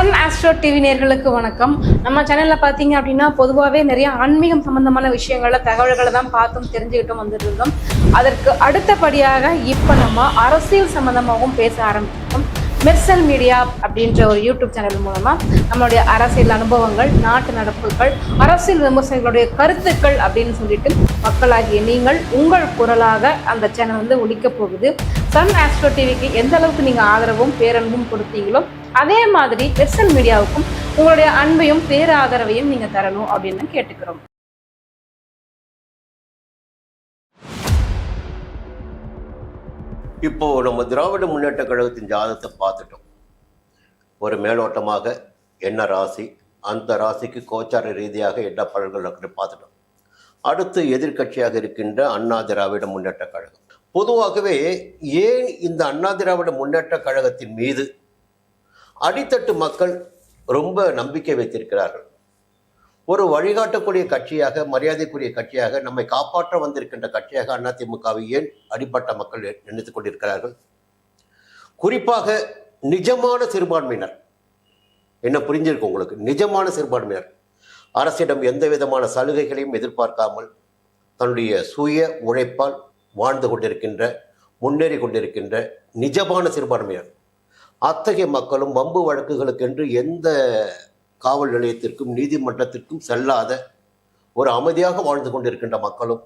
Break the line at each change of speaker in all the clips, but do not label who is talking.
Sun astro TV நேர்களுக்கு வணக்கம். நம்ம சேனலில் பார்த்தீங்க அப்படின்னா பொதுவாகவே நிறைய ஆன்மீகம் சம்பந்தமான விஷயங்கள தகவல்களை தான் பார்த்தும் தெரிஞ்சுக்கிட்டும் வந்துட்டு இருந்தோம் அதற்கு அடுத்தபடியாக இப்போ நம்ம அரசியல் சம்பந்தமாகவும் பேச ஆரம்பித்தோம் மெர்சல் மீடியா அப்படின்ற ஒரு யூடியூப் சேனல் மூலமா நம்மளுடைய அரசியல் அனுபவங்கள் நாட்டு நடப்புகள் அரசியல் விமர்சனங்களுடைய கருத்துக்கள் அப்படின்னு சொல்லிட்டு மக்களாகிய நீங்கள் உங்கள் குரலாக அந்த சேனல் வந்து ஒழிக்க போகுது. சன் ஆஸ்ட்ரோ டிவிக்கு எந்த அளவுக்கு நீங்க ஆதரவும் பேரன்பும் கொடுத்தீங்களோ அதே மாதிரி வெர்சல் மீடியாவுக்கும் உங்களுடைய அன்பையும் பேராதரவையும் நீங்க தரணும் அப்படின்னு கேட்டுக்கிறோம்.
இப்போ நம்ம திராவிட முன்னேற்ற கழகத்தின் ஜாதகத்தை பார்த்துட்டோம். ஒரு மேலோட்டமாக என்ன ராசி அந்த ராசிக்கு கோச்சார ரீதியாக என்ன பலன்கள் இருக்குன்னு பார்த்துட்டோம். அடுத்து எதிர்க்கட்சியாக இருக்கின்ற அண்ணா திராவிட முன்னேற்ற கழகம். பொதுவாகவே ஏன் இந்த அண்ணா திராவிட முன்னேற்ற கழகத்தின் மீது அடித்தட்டு மக்கள் ரொம்ப நம்பிக்கை வைத்திருக்கிறார்கள்? ஒரு வழிகாட்டக்கூடிய கட்சியாக மரியாதைக்குரிய கட்சியாக நம்மை காப்பாற்ற வந்திருக்கின்ற கட்சியாக அதிமுகவை ஏன் அடிப்பட்ட மக்கள் நினைத்துக் கொண்டிருக்கிறார்கள்? குறிப்பாக நிஜமான சிறுபான்மையினர். என்ன புரிஞ்சிருக்கு உங்களுக்கு? நிஜமான சிறுபான்மையினர். அரசிடம் எந்த விதமான சலுகைகளையும் எதிர்பார்க்காமல் தன்னுடைய சுய உழைப்பால் வாழ்ந்து கொண்டிருக்கின்ற முன்னேறி கொண்டிருக்கின்ற நிஜமான சிறுபான்மையினர். அத்தகைய மக்களும் வம்பு வழக்குகளுக்கென்று எந்த காவல் நிலையத்திற்கும் நீதிமன்றத்திற்கும் செல்லாத ஒரு அமைதியாக வாழ்ந்து கொண்டிருக்கின்ற மக்களும்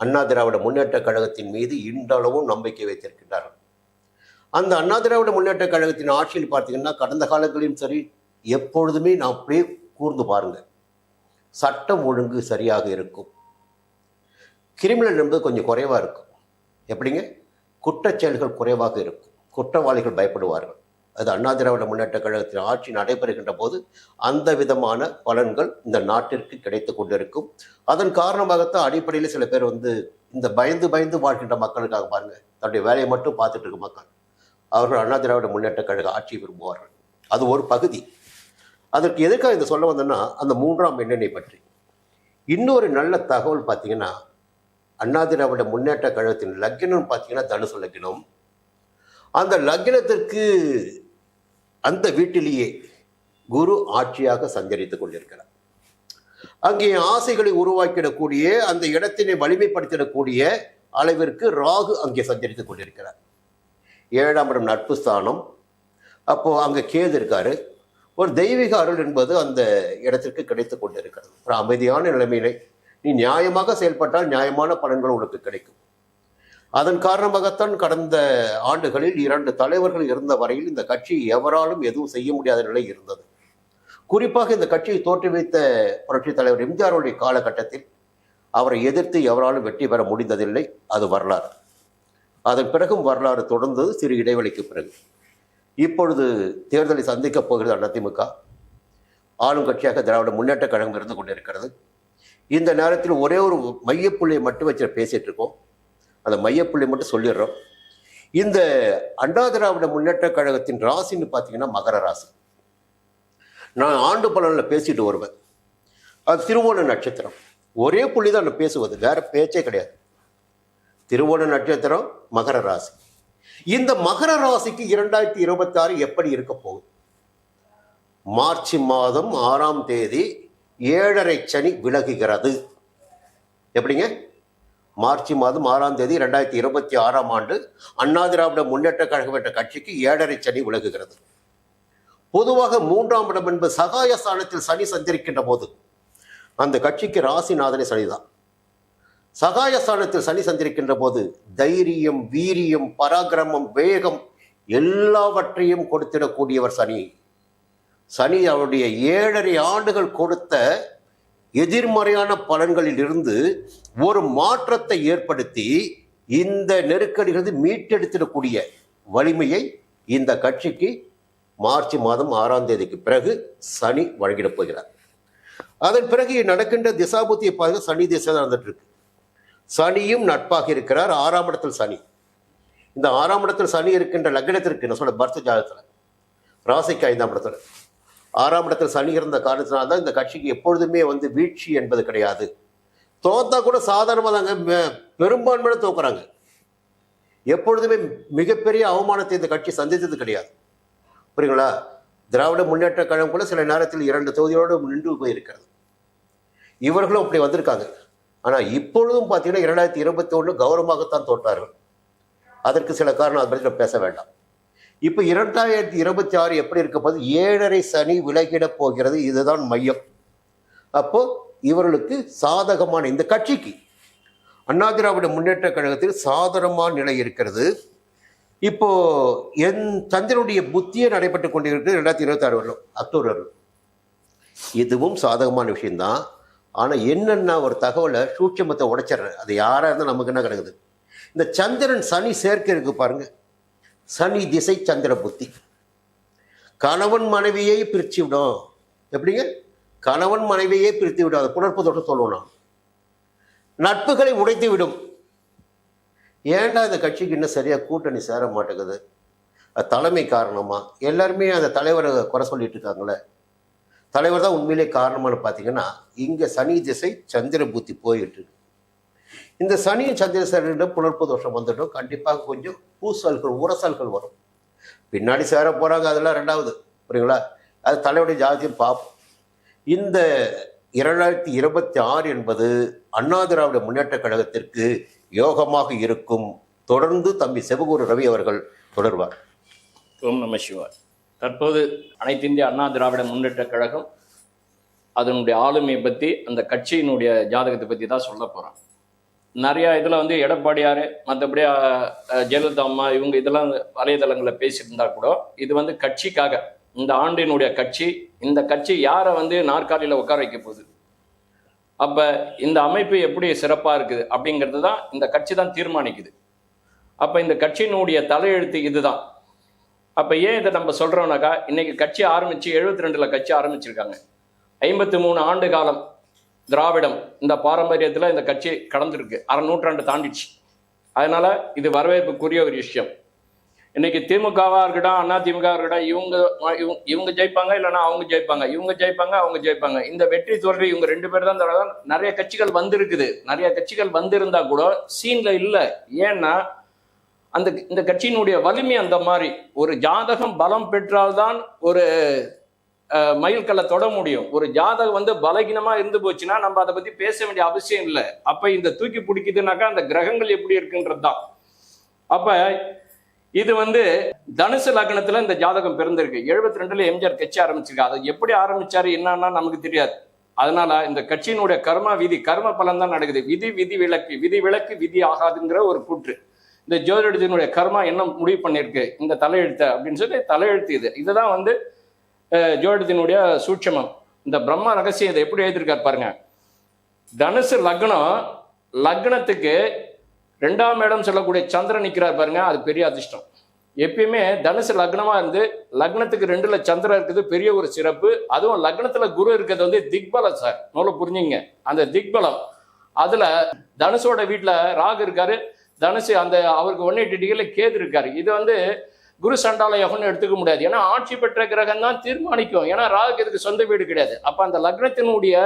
அண்ணா திராவிட முன்னேற்ற கழகத்தின் மீது இன்றளவும் நம்பிக்கை வைத்திருக்கின்றார்கள். அந்த அண்ணா திராவிட முன்னேற்ற கழகத்தின் ஆட்சியில் பார்த்தீங்கன்னா கடந்த காலங்களிலும் சரி எப்பொழுதுமே நான் அப்படியே கூர்ந்து பாருங்க. சட்டம் ஒழுங்கு சரியாக இருக்கும். கிரிமினல் என்பது கொஞ்சம் குறைவாக இருக்கும். எப்படிங்க? குற்றச்செயல்கள் குறைவாக இருக்கும். குற்றவாளிகள் பயப்படுவார்கள். அது அண்ணா திராவிட முன்னேற்ற கழகத்தின் ஆட்சி நடைபெறுகின்ற போது அந்த விதமான பலன்கள் இந்த நாட்டிற்கு கிடைத்து கொண்டிருக்கும். அதன் காரணமாகத்தான் அடிப்படையில் சில பேர் வந்து இந்த பயந்து பயந்து வாழ்கின்ற மக்களுக்காக பாருங்க தன்னுடைய வேலையை மட்டும் பார்த்துட்டு இருக்க மக்கள். அவர்கள் அண்ணா திராவிட முன்னேற்ற கழக ஆட்சி விரும்புவார்கள். அது ஒரு பகுதி. அதற்கு எதுக்காக இதை சொல்ல வந்தேன்னா அந்த மூன்றாம் எண்ணெய் பற்றி. இன்னொரு நல்ல தகவல் பார்த்தீங்கன்னா அண்ணா திராவிட முன்னேற்ற கழகத்தின் லக்கினம் பார்த்தீங்கன்னா தனுசு லக்கினம் அந்த லக்னத்திற்கு அந்த வீட்டிலேயே குரு ஆட்சியாக சஞ்சரித்துக் கொண்டிருக்கிறார். அங்கே ஆசைகளை உருவாக்கிடக்கூடிய அந்த இடத்தினை வலிமைப்படுத்திடக்கூடிய அளவிற்கு ராகு அங்கே சஞ்சரித்துக் கொண்டிருக்கிறார். ஏழாம் இடம் நட்பு ஸ்தானம். அப்போ அங்கே கேது இருக்காரு. ஒரு தெய்வீக அருள் என்பது அந்த இடத்திற்கு கிடைத்து கொண்டிருக்கிறது. ஒரு அமைதியான நிலைமையிலே நீ நியாயமாக செயல்பட்டால் நியாயமான பலன்கள் உனக்கு கிடைக்கும். அதன் காரணமாகத்தான் கடந்த ஆண்டுகளில் இரண்டு தலைவர்கள் இருந்த வரையில் இந்த கட்சி எவராலும் எதுவும் செய்ய முடியாத நிலை இருந்தது. குறிப்பாக இந்த கட்சியை தோற்றுவித்த புரட்சித் தலைவர் எம்ஜிஆருடைய காலகட்டத்தில் அவரை எதிர்த்து எவராலும் வெற்றி பெற முடிந்ததில்லை அது வரலாறு. அதன் பிறகும் வரலாறு தொடர்ந்தது சிறு இடைவெளிக்கு பிறகு. இப்பொழுது தேர்தலை சந்திக்கப் போகிறது அதிமுக. ஆளும் கட்சியாக திராவிட முன்னேற்ற கழகம் இருந்து கொண்டிருக்கிறது. இந்த நேரத்தில் ஒரே ஒரு மையப்புள்ளியை மட்டும் வச்சு பேசிகிட்டு இருக்கோம். அந்த மையப்புள்ளி மட்டும் சொல்லிடுறோம். இந்த அண்ணா திராவிட முன்னேற்ற கழகத்தின் ராசின்னு பார்த்தீங்கன்னா மகர ராசி. நான் ஆண்டு பலனில் பேசிட்டு வருவேன். அது திருவோண நட்சத்திரம். ஒரே புள்ளி தான் நான் பேசுவது வேற பேச்சே கிடையாது. திருவோண நட்சத்திரம் மகர ராசி. இந்த மகர ராசிக்கு இரண்டாயிரத்தி இருபத்தி ஆறு எப்படி இருக்க போகுது? மார்ச் மாதம் ஆறாம் தேதி ஏழரை சனி விலகுகிறது. எப்படிங்க? மார்ச் மாதம் ஆறாம் தேதி ரெண்டாயிரத்தி இருபத்தி ஆறாம் ஆண்டு அண்ணா திராவிட முன்னேற்ற கழகம் என்ற கட்சிக்கு ஏழரை சனி விலகுகிறது. பொதுவாக மூன்றாம் இடம் என்பது சகாய ஸ்தானத்தில் சனி சந்திருக்கின்ற போது அந்த கட்சிக்கு ராசிநாதனை சனிதான். சகாய ஸ்தானத்தில் சனி சந்திருக்கின்ற போது தைரியம் வீரியம் பராக்கிரமம் வேகம் எல்லாவற்றையும் கொடுத்திடக்கூடியவர் சனி. சனி அவருடைய ஏழரை ஆண்டுகள் கொடுத்த எதிர்மறையான பலன்களில் இருந்து ஒரு மாற்றத்தை ஏற்படுத்தி இந்த நெருக்கடிகளிலிருந்து மீட்டெடுத்திடக்கூடிய வலிமையை இந்த கட்சிக்கு மார்ச் மாதம் ஆறாம் தேதிக்கு பிறகு சனி வழங்கிடப் போகிறார். அதன் பிறகு நடக்கின்ற திசாபுத்தியை பார்க்க சனி திசை நடந்துட்டு இருக்கு. சனியும் நட்பாக இருக்கிறார் ஆறாம் இடத்தில் சனி. இந்த ஆறாம் இடத்தில் சனி இருக்கின்ற லக்னத்திற்கு நான் சொல்ல பர்த்த ஜாதகத்தில். ராசிக்கு ஐந்தாம் இடத்துல. ஆறாம் இடத்தில் சனி இருந்த காரணத்தினால்தான் இந்த கட்சிக்கு எப்பொழுதுமே வந்து வீழ்ச்சி என்பது கிடையாது. தோத்தா கூட சாதாரணமாக தாங்க பெரும்பான்மையில தோக்குறாங்க. எப்பொழுதுமே மிகப்பெரிய அவமானத்தை இந்த கட்சி சந்தித்தது கிடையாது. புரியுங்களா திராவிட முன்னேற்ற கழகம் கூட சில நேரத்தில் இரண்டு தொகுதியோடு நின்று போயிருக்கிறது. இவர்களும் அப்படி வந்திருக்காங்க. ஆனால் இப்பொழுதும் பார்த்தீங்கன்னா இரண்டாயிரத்தி இருபத்தி ஒன்று கௌரவமாகத்தான் தோற்றார்கள். அதற்கு சில காரணம் அதை பற்றி நம்ம பேச வேண்டாம். இப்போ இரண்டாயிரத்தி இருபத்தி ஆறு எப்படி இருக்க போது ஏழரை சனி விலகிடப் போகிறது. இதுதான் மையம். அப்போ இவர்களுக்கு சாதகமான இந்த கட்சிக்கு அண்ணா திராவிட முன்னேற்ற கழகத்தில் சாதகமான நிலை இருக்கிறது. இப்போ என் சந்திரனுடைய புத்தியே நடைபெற்று கொண்டிருக்கிறது ரெண்டாயிரத்தி இருபத்தி ஆறு வருடம் அக்டோபர் இதுவும் சாதகமான விஷயம்தான். ஆனால் என்னென்ன ஒரு தகவலை சூட்சமத்தை உடைச்சிடுறேன் அது யாராக இருந்தால் நமக்கு என்ன கிடக்குது இந்த சந்திரன் சனி சேர்க்கை இருக்கு பாருங்கள் சனி திசை சந்திர புத்தி. கணவன் மனைவியை பிரித்து விடும். எப்படிங்க? கணவன் மனைவியை பிரித்து விடும். அதை புணர்ப்பதோடு சொல்லணும் சொல்லுவோம் நான் நட்புகளை உடைத்து விடும். ஏன்டா இந்த கட்சிக்கு இன்னும் சரியாக கூட்டணி சேர மாட்டேங்குது? அது தலைமை காரணமாக எல்லாருமே அந்த தலைவரை குறை சொல்லிட்டு இருக்காங்களே. தலைவர் தான் உண்மையிலே காரணமானு பார்த்தீங்கன்னா இங்கே சனி திசை சந்திர புத்தி போயிட்டு இந்த சனியும் சந்திர புணர்ப்பு தோஷம் வந்துடும் கண்டிப்பாக கொஞ்சம் பூசல்கள் உரசல்கள் வரும். பின்னாடி சேர போகிறாங்க அதெல்லாம் ரெண்டாவது புரியுங்களா? அது தலைவருடைய ஜாதியும் பார்ப்போம். இந்த இரண்டாயிரத்தி இருபத்தி ஆறு என்பது அண்ணா திராவிட முன்னேற்ற கழகத்திற்கு யோகமாக இருக்கும். தொடர்ந்து தம்பி செவகூர் ரவி அவர்கள் தொடர்வார்.
ஓம் நம சிவாய். தற்போது அனைத்து இந்திய அண்ணா திராவிட முன்னேற்ற கழகம் அதனுடைய ஆளுமையை பற்றி அந்த கட்சியினுடைய ஜாதகத்தை பற்றி தான் சொல்ல போகிறோம் நிறையா இதில் வந்து எடப்பாடியார் மற்றபடி ஜெயலலிதா அம்மா இவங்க இதெல்லாம் வலைதளங்களில் பேசியிருந்தா கூட இது வந்து கட்சிக்காக இந்த ஆண்டினுடைய கட்சி இந்த கட்சி யாரை வந்து நாற்காலியில் உட்கார வைக்க போகுது? அப்போ இந்த அமைப்பு எப்படி சிறப்பாக இருக்குது அப்படிங்கிறது தான் இந்த கட்சி தான் தீர்மானிக்குது. அப்போ இந்த கட்சியினுடைய தலையெழுத்து இதுதான். அப்போ ஏன் இதை நம்ம சொல்கிறோம்னாக்கா இன்றைக்கி கட்சி ஆரம்பித்து எழுபத்தி ரெண்டில் கட்சி ஆரம்பிச்சிருக்காங்க. ஐம்பத்தி மூணு ஆண்டு காலம் திராவிடம் இந்த பாரம்பரியத்தில் இந்த கட்சி கடந்திருக்கு. அரை நூற்றாண்டு தாண்டிச்சு. அதனால் இது வரவேற்புக்குரிய ஒரு விஷயம். இன்னைக்கு திமுகவாக இருக்கட்டும் அண்ணா திமுக இருக்கட்டும் இவங்க இவங்க- இவங்க ஜெயிப்பாங்க இல்லைன்னா அவங்க ஜெயிப்பாங்க. இவங்க ஜெயிப்பாங்க அவங்க ஜெயிப்பாங்க. இந்த வெற்றி தோல்வி இவங்க ரெண்டு பேர் தான் தவிர நிறைய கட்சிகள் வந்திருக்குது. நிறைய கட்சிகள் வந்திருந்தா கூட சீன்ல இல்லை. ஏன்னா அந்த இந்த கட்சியினுடைய வலிமை அந்த மாதிரி. ஒரு ஜாதகம் பலம் பெற்றால்தான் ஒரு மயில்கல்ல தொட முடியும். ஒரு ஜாதகம் வந்து பலகீனமா இருந்து போச்சுன்னா நம்ம அதை பத்தி பேச வேண்டிய அவசியம் இல்லை. அப்ப இந்த தூக்கி பிடிக்குதுனாக்கா அந்த கிரகங்கள் எப்படி இருக்குன்றது தான். அப்ப இது வந்து தனுசு லக்னத்துல இந்த ஜாதகம் பிறந்திருக்கு. எழுபத்தி ரெண்டுல எம்ஜிஆர் கட்சி ஆரம்பிச்சிருக்கு. அதை எப்படி ஆரம்பிச்சாரு என்னன்னா நமக்கு தெரியாது. அதனால இந்த கட்சியினுடைய கர்ம விதி கர்ம பலன் தான் நடக்குது. விதி விதி விலக்கு. விதி விலக்கு விதி ஆகாதுங்கிற ஒரு கூற்று. இந்த ஜோதிடத்தினுடைய கர்மா என்ன முடிவு பண்ணியிருக்கு? இந்த தலையெழுத்து அப்படின்னு சொல்லி தலையெழுத்து இது. இதுதான் வந்து ஜோடத்தினுடைய சூட்சமம். இந்த பிரம்ம ரகசியம் இதை எப்படி எழுதியிருக்காரு பாருங்க. தனுசு லக்னம் லக்னத்துக்கு ரெண்டாம் இடம் சொல்லக்கூடிய சந்திரன் நிற்கிறார் பாருங்க அது பெரிய அதிர்ஷ்டம். எப்பயுமே தனுசு லக்னமாக இருந்து லக்னத்துக்கு ரெண்டுல சந்திரன் இருக்குது பெரிய ஒரு சிறப்பு. அதுவும் லக்னத்தில் குரு இருக்கிறது வந்து திக்பலம் சார். முதல்ல புரிஞ்சுங்க. அந்த திக்பலம். அதில் தனுஷோட வீட்டில் ராகு இருக்காரு. தனுசு அந்த அவருக்கு ஒன் எயிட்டி டிகிரியில் கேது இருக்காரு. இது வந்து குரு சண்டால யோகம்னு எடுத்துக்க முடியாது. ஏன்னா ஆட்சி பெற்ற கிரகம் தான் தீர்மானிக்கும். ஏன்னா ராகுக்கு இதுக்கு சொந்த வீடு கிடையாது. அப்போ அந்த லக்னத்தினுடைய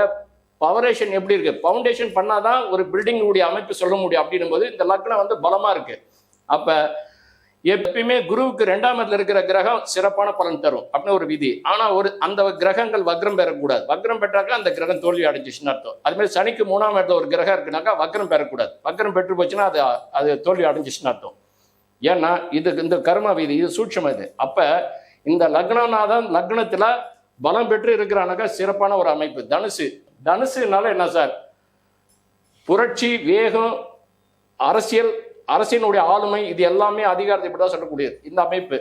பவரேஷன் எப்படி இருக்கு? ஃபவுண்டேஷன் பண்ணாதான் ஒரு பில்டிங்கினுடைய அமைப்பு சொல்ல முடியும் அப்படின்னும் போது இந்த லக்னம் வந்து பலமாக இருக்கு. அப்போ எப்பயுமே குருவுக்கு ரெண்டாம் இடத்துல இருக்கிற கிரகம் சிறப்பான பலன் தரும் அப்படின்னு ஒரு விதி. ஆனா ஒரு அந்த கிரகங்கள் வக்ரம் பெறக்கூடாது. வக்ரம் பெற்றாக்கா அந்த கிரகம் தோல்வி அடைஞ்சிச்சுன்னு அர்த்தம். அது மாதிரி சனிக்கு மூணாம் இடத்துல ஒரு கிரகம் இருக்குனாக்கா வக்ரம் பெறக்கூடாது. வக்ரம் பெற்று போச்சுன்னா அது அது தோல்வி அடைஞ்சிச்சுன்னு அர்த்தம். ஏன்னா இது இந்த கர்ம வீதி இது சூட்சம் இது. அப்போ இந்த லக்னநாதன் லக்னத்தில் பலம் பெற்று இருக்கிறானாக்கா சிறப்பான ஒரு அமைப்பு. தனுசு. தனுசுனால என்ன சார்? புரட்சி வேகம் அரசியல் அரசினுடைய ஆளுமை இது எல்லாமே அதிகாரத்தை இப்படி தான் சொல்லக்கூடியது இந்த அமைப்பு.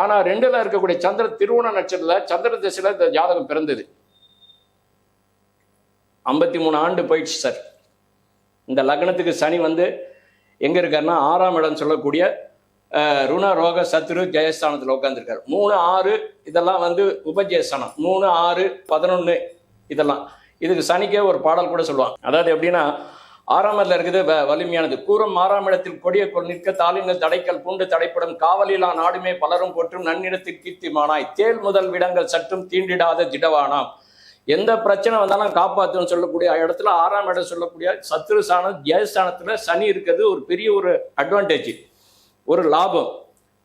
ஆனால் ரெண்டுல இருக்கக்கூடிய சந்திர திருவோண நட்சத்திரத்தில் சந்திர திசையில் இந்த ஜாதகம் பிறந்தது. ஐம்பத்தி மூணு ஆண்டு போயிடுச்சு சார். இந்த லக்னத்துக்கு சனி வந்து எங்கே இருக்காருன்னா ஆறாம் இடம் சொல்லக்கூடிய ருண ரோக சத்ரு ஜெயஸ்தானத்தில் உட்காந்துருக்காரு மூணு ஆறு இதெல்லாம் வந்து உபஜெயஸ்தானம். மூணு ஆறு பதினொன்று இதெல்லாம். இதுக்கு சனிக்கே ஒரு பாடல் கூட சொல்லுவாங்க. அதாவது எப்படின்னா ஆறாம் இருக்குது வ- வலிமையானது. கூறும் ஆறாம் இடத்தில் கொடிய கொள் நிற்க தாளின தடைக்கல் பூண்டு தடைப்படும். காவலிலா நாடுமே பலரும் போற்றும் நன்னிடத்தில் கீர்த்திமானாய் தேல் முதல் விடங்கள் சற்றும் தீண்டிடாத திடவானாம். எந்த பிரச்சனை வந்தாலும் காப்பாற்றுன்னு சொல்லக்கூடிய இடத்துல ஆறாம் இடம் சொல்லக்கூடிய சத்ரு ஸ்தானம் ஜெயஸ்தானத்தில் சனி இருக்கிறது ஒரு பெரிய ஒரு அட்வான்டேஜ் ஒரு லாபம்.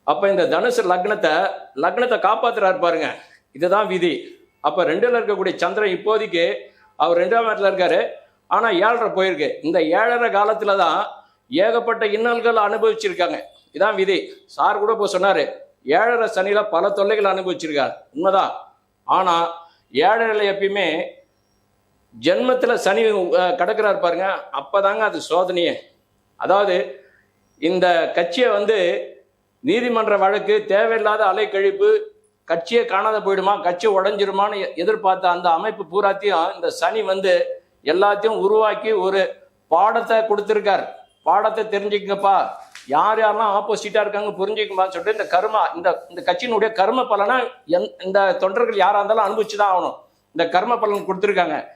அப்ப இந்த தனுசு லக்னத்தை லக்னத்தை காப்பாத்துறாரு பாருங்க. இதுதான் விதி. அப்ப ரெண்டுல இருக்கக்கூடிய சந்திரன் இப்போதைக்கு அவர் ரெண்டாம் இடத்துல இருக்காரு. ஆனா ஏழரை போயிருக்கு. இந்த ஏழரை காலத்துல தான் ஏகப்பட்ட இன்னல்கள் அனுபவிச்சிருக்காங்க. இதான் விதி. சார் கூட இப்போ சொன்னாரு ஏழரை சனியில பல தொல்லைகள் அனுபவிச்சிருக்காரு. உண்மைதான். ஆனா ஏழரைல எப்பயுமே ஜென்மத்துல சனி அஹ், கடக்கிறார் பாருங்க. அப்பதாங்க அது சோதனையே. அதாவது இந்த கட்சியை வந்து நீதிமன்ற வழக்கு தேவையில்லாத அலைக்கழிப்பு கட்சியே காணாத போயிடுமா கட்சி உடஞ்சிருமான்னு எதிர்பார்த்த அந்த அமைப்பு பூராத்தையும் இந்த சனி வந்து எல்லாத்தையும் உருவாக்கி ஒரு பாடத்தை கொடுத்துருக்கார். பாடத்தை தெரிஞ்சுக்கங்கப்பா. யார் யாரெல்லாம் ஆப்போசிட்டா இருக்காங்க புரிஞ்சுக்குமான்னு சொல்லிட்டு இந்த கர்மா இந்த இந்த கட்சியினுடைய கர்ம பலனை எந்- இந்த தொண்டர்கள் யாரா இருந்தாலும் அனுபவிச்சு தான் ஆகணும். இந்த கர்ம பலன் கொடுத்துருக்காங்க.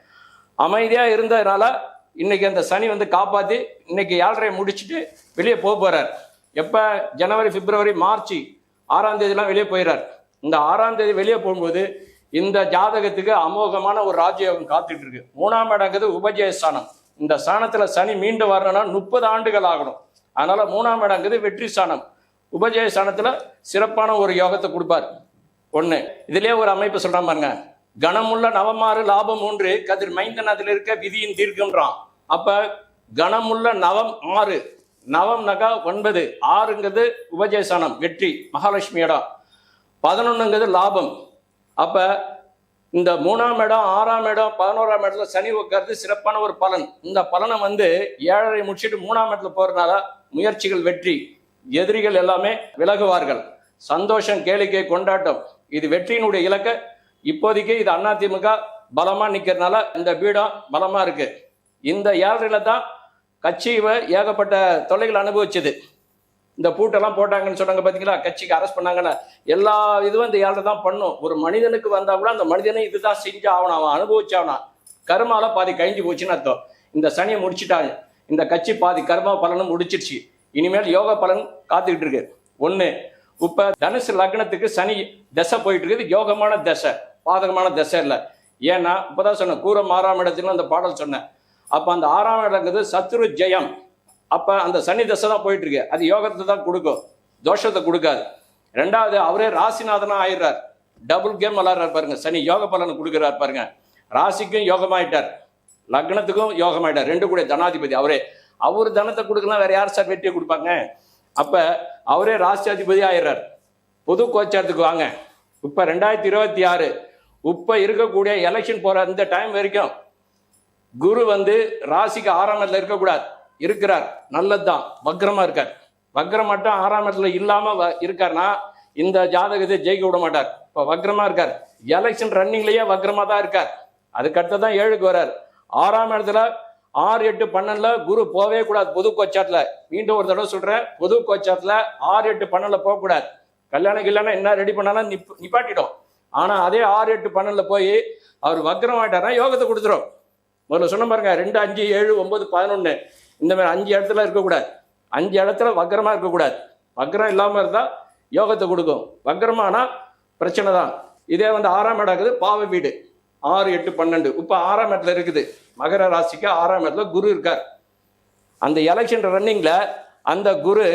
அமைதியா இருந்ததுனால இன்னைக்கு அந்த சனி வந்து காப்பாத்தி இன்னைக்கு ஏழரை முடிச்சுட்டு வெளியே போக போறார். எப்ப? ஜனவரி பிப்ரவரி மார்ச் ஆறாம் தேதிலாம் வெளியே போயிடுறார் இந்த ஆறாம் தேதி வெளியே போகும்போது இந்த ஜாதகத்துக்கு அமோகமான ஒரு ராஜயோகம் காத்துட்டு இருக்கு. மூணாம் இடங்கிறது உபஜய ஸ்தானம் இந்த ஸ்தானத்துல சனி மீண்டு வரணும்னா முப்பது ஆண்டுகள் ஆகணும். அதனால மூணாம் இடங்கிறது வெற்றி ஸ்தானம். உபஜய ஸ்தானத்துல சிறப்பான ஒரு யோகத்தை கொடுப்பார். ஒன்று இதுலேயே ஒரு அமைப்பு சொல்கிறான் பாருங்க. கணமுள்ள நவமாறு லாபம் ஒன்று கதிர் மைந்தன் அதில் இருக்க விதியின் தீர்க்கன்றான் அப்ப கணமுள்ள நவம் ஆறு நவம் நகா ஒன்பது ஆறுங்கிறது உபஜேசனம் வெற்றி மகாலட்சுமி இடம் பதினொன்றுங்கிறது லாபம். அப்ப இந்த மூணாம் இடம் ஆறாம் இடம் பதினோராம் இடத்துல சனி உட்கார்றது சிறப்பான ஒரு பலன். இந்த பலனை வந்து ஏழரை முடிச்சுட்டு மூணாம் இடத்துல போறதுனால முயற்சிகள் வெற்றி எதிரிகள் எல்லாமே விலகுவார்கள். சந்தோஷம் கேளிக்கை கொண்டாட்டம். இது வெற்றியினுடைய இலக்க. இப்போதைக்கு இது அதிமுக பலமா நிக்கிறதுனால இந்த பீடம் பலமா இருக்கு. இந்த ஏழரையில தான் கட்சி ஏகப்பட்ட தொல்லைகள் அனுபவிச்சது. இந்த பூட்டெல்லாம் போட்டாங்கன்னு சொன்னாங்க பார்த்தீங்களா கட்சிக்கு அரெஸ்ட் பண்ணாங்கன்னு. எல்லா இதுவும் இந்த ஏழரை தான் பண்ணும். ஒரு மனிதனுக்கு வந்தால் கூட அந்த மனிதனை இதுதான் செஞ்சு ஆகணும் அவன் அனுபவிச்சாவனா கருமால பாதி கழிஞ்சு போச்சுன்னு அர்த்தம். இந்த சனியை முடிச்சுட்டாங்க. இந்த கட்சி பாதி கர்மா பலனும் முடிச்சிருச்சு. இனிமேல் யோக பலன் காத்துக்கிட்டு இருக்கு. ஒன்று இப்போ தனுசு லக்னத்துக்கு சனி தசை போயிட்டு இருக்குது. யோகமான தசை. பாதகமான திசை இல்லை. ஏன்னா இப்போதான் சொன்னேன் கூரம் ஆறாம் இடத்துல அந்த பாடல் சொன்னேன். அப்போ அந்த ஆறாம் இடங்கிறது சத்ரு ஜெயம். அப்போ அந்த சனி தசை தான் போயிட்டு இருக்கு அது யோகத்தை தான் கொடுக்கும். தோஷத்தை கொடுக்காது. ரெண்டாவது அவரே ராசிநாதனா ஆயிடுறார். டபுள் கேம் விளாட்றாரு பாருங்க. சனி யோக பலனை கொடுக்குறாரு பாருங்க. ராசிக்கும் யோகமாயிட்டார். லக்னத்துக்கும் யோகமாயிட்டார். ரெண்டு கூட தனாதிபதி அவரே. அவர் தனத்தை கொடுக்கலாம் வேற யார் சார் வெற்றியை கொடுப்பாங்க? அப்போ அவரே ராசியாதிபதி ஆயிடுறார். பொது கோச்சாரத்துக்கு வாங்க. இப்போ ரெண்டாயிரத்தி இருபத்தி ஆறு இப்போ இருக்கக்கூடிய எலெக்ஷன் போகிற இந்த டைம் வரைக்கும் குரு வந்து ராசிக்கு ஆறாம் இடத்துல இருக்கக்கூடாது. இருக்கிறார். நல்லதுதான். வக்ரமாக இருக்கார். வக்ரம் மட்டும் ஆறாம் இடத்துல இல்லாமல் வ- இருக்காருன்னா இந்த ஜாதகத்தை ஜெயிக்க விட மாட்டார். இப்போ வக்ரமாக இருக்கார். எலெக்ஷன் ரன்னிங்லேயே வக்ரமாக தான் இருக்கார். அதுக்கடுத்து தான் ஏழுக்கு வர்றார். ஆறாம் இடத்துல ஆறு எட்டு பன்னெண்டுல குரு போவே கூடாது. பொது கோச்சாட்டுல மீண்டும் ஒரு தடவை சொல்கிறேன் பொது கோச்சாட்டுல ஆறு எட்டு பன்னெண்டில் போகக்கூடாது. கல்யாணம் கல்யாணம் என்ன ரெடி பண்ணாலும் நிப் நிப்பாட்டிடும் ஆனால் அதே ஆறு எட்டு பன்னெண்டில் போய் அவர் வக்ரம் யோகத்தை கொடுத்துரும். முதல்ல சொன்ன பாருங்க ரெண்டு அஞ்சு ஏழு ஒம்பது பதினொன்று இந்த மாதிரி அஞ்சு இடத்துல இருக்கக்கூடாது. அஞ்சு இடத்துல வக்ரமாக இருக்கக்கூடாது. வக்ரம் இல்லாமல் இருந்தால் யோகத்தை கொடுக்கும். வக்ரமானா பிரச்சனை தான். இதே வந்து ஆறாம் இடம் இருக்குது பாவ வீடு. ஆறு எட்டு பன்னெண்டு. இப்போ ஆறாம் இடத்துல இருக்குது. மகர ராசிக்கு ஆறாம் இடத்துல குரு இருக்கார். அந்த எலெக்ஷன் ரன்னிங்கில் அந்த குரு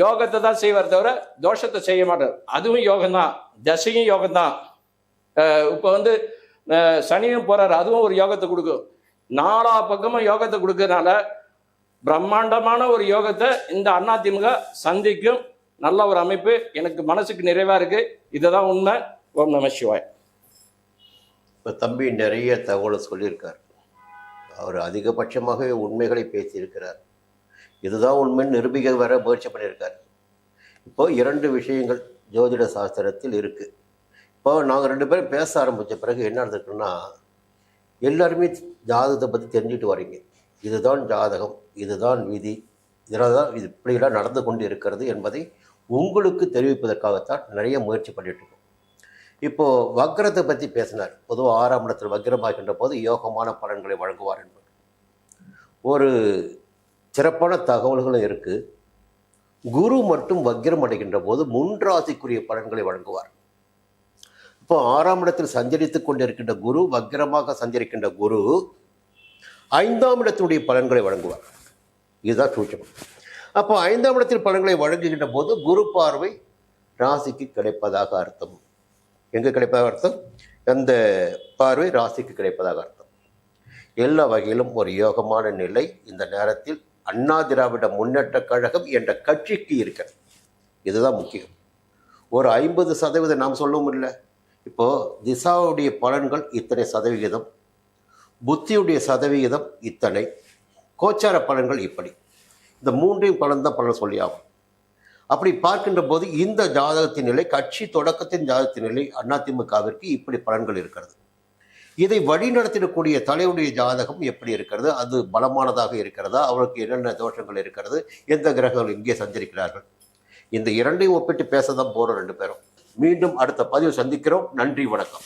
யோகத்தை தான் செய்வார் தவிர தோஷத்தை செய்ய மாட்டார். அதுவும் யோகம்தான். தசையும் யோகம்தான். இப்போ வந்து சனியும் போறாரு. அதுவும் ஒரு யோகத்தை கொடுக்கும். நாலா பக்கமும் யோகத்தை கொடுக்கறதுனால பிரம்மாண்டமான ஒரு யோகத்தை இந்த அதிமுக சந்திக்கும் நல்ல ஒரு அமைப்பு எனக்கு மனசுக்கு நிறைவா இருக்கு. இதுதான் உண்மை. ஓம் நம சிவாய்.
இப்போ தம்பி நிறைய தகவலை சொல்லியிருக்கார். அவர் அதிகபட்சமாகவே உண்மைகளை பேசியிருக்கிறார். இதுதான் உண்மைன்னு நிரூபிக்க வர முயற்சி பண்ணியிருக்காரு. இப்போ இரண்டு விஷயங்கள் ஜோதிட சாஸ்திரத்தில் இருக்குது இப்போ நாங்கள் ரெண்டு பேரும் பேச ஆரம்பித்த பிறகு என்ன நடந்திருக்குன்னா எல்லாருமே ஜாதகத்தை பற்றி தெரிஞ்சுட்டு வரீங்க. இதுதான் ஜாதகம் இதுதான் விதி இதனால் தான் இது இப்படியெல்லாம் நடந்து கொண்டு இருக்கிறது என்பதை உங்களுக்கு தெரிவிப்பதற்காகத்தான் நிறைய முயற்சி பண்ணிட்டு இருக்கோம். இப்போது வக்ரத்தை பற்றி பேசினார். பொதுவாக ஆறாம் இடத்தில் வக்ரமாகின்ற போது யோகமான பலன்களை வழங்குவார் என்பது. ஒரு சிறப்பான தகவல்களும் இருக்குது குரு மட்டும் வக்ரம் அடைகின்ற போது முன்ராசிக்குரிய பலன்களை வழங்குவார். இப்போ ஆறாம் இடத்தில் சஞ்சரித்துக் கொண்டிருக்கின்ற குரு வக்ரமாக சஞ்சரிக்கின்ற குரு ஐந்தாம் இடத்துடைய பலன்களை வழங்குவார். இதுதான் சூட்சமம். அப்போ ஐந்தாம் இடத்தில் பலன்களை வழங்குகின்ற போது குரு பார்வை ராசிக்கு கிடைப்பதாக அர்த்தம். எங்கே கிடைப்பதாக அர்த்தம்? அந்த பார்வை ராசிக்கு கிடைப்பதாக அர்த்தம். எல்லா வகையிலும் ஒரு யோகமான நிலை இந்த நேரத்தில் அண்ணா திராவிட முன்னேற்ற கழகம் என்ற கட்சிக்கு இருக்கிறது இதுதான் முக்கியம். ஒரு ஐம்பது சதவீதம் நாம் சொல்லவும் இல்லை. இப்போது திசாவுடைய பலன்கள் இத்தனை சதவிகிதம். புத்தியுடைய சதவிகிதம் இத்தனை. கோச்சார பலன்கள் இப்படி. இந்த மூன்றையும் பலன் தான் பலன் சொல்லி ஆகும் அப்படி பார்க்கின்ற போது இந்த ஜாதகத்தின் நிலை கட்சி தொடக்கத்தின் ஜாதகத்தின் நிலை அதிமுகவிற்கு இப்படி பலன்கள் இருக்கிறது. இதை வழிநடத்திடக்கூடிய தலைவருடைய ஜாதகம் எப்படி இருக்கிறது? அது பலமானதாக இருக்கிறதா? அவருக்கு என்னென்ன தோஷங்கள் இருக்கிறது? எந்த கிரகங்கள் இங்கே சஞ்சரிக்கிறார்கள்? இந்த இரண்டையும் ஒப்பிட்டு பேச தான் போகிறோம் ரெண்டு பேரும். மீண்டும் அடுத்த பதிவு சந்திக்கிறோம். நன்றி வணக்கம்.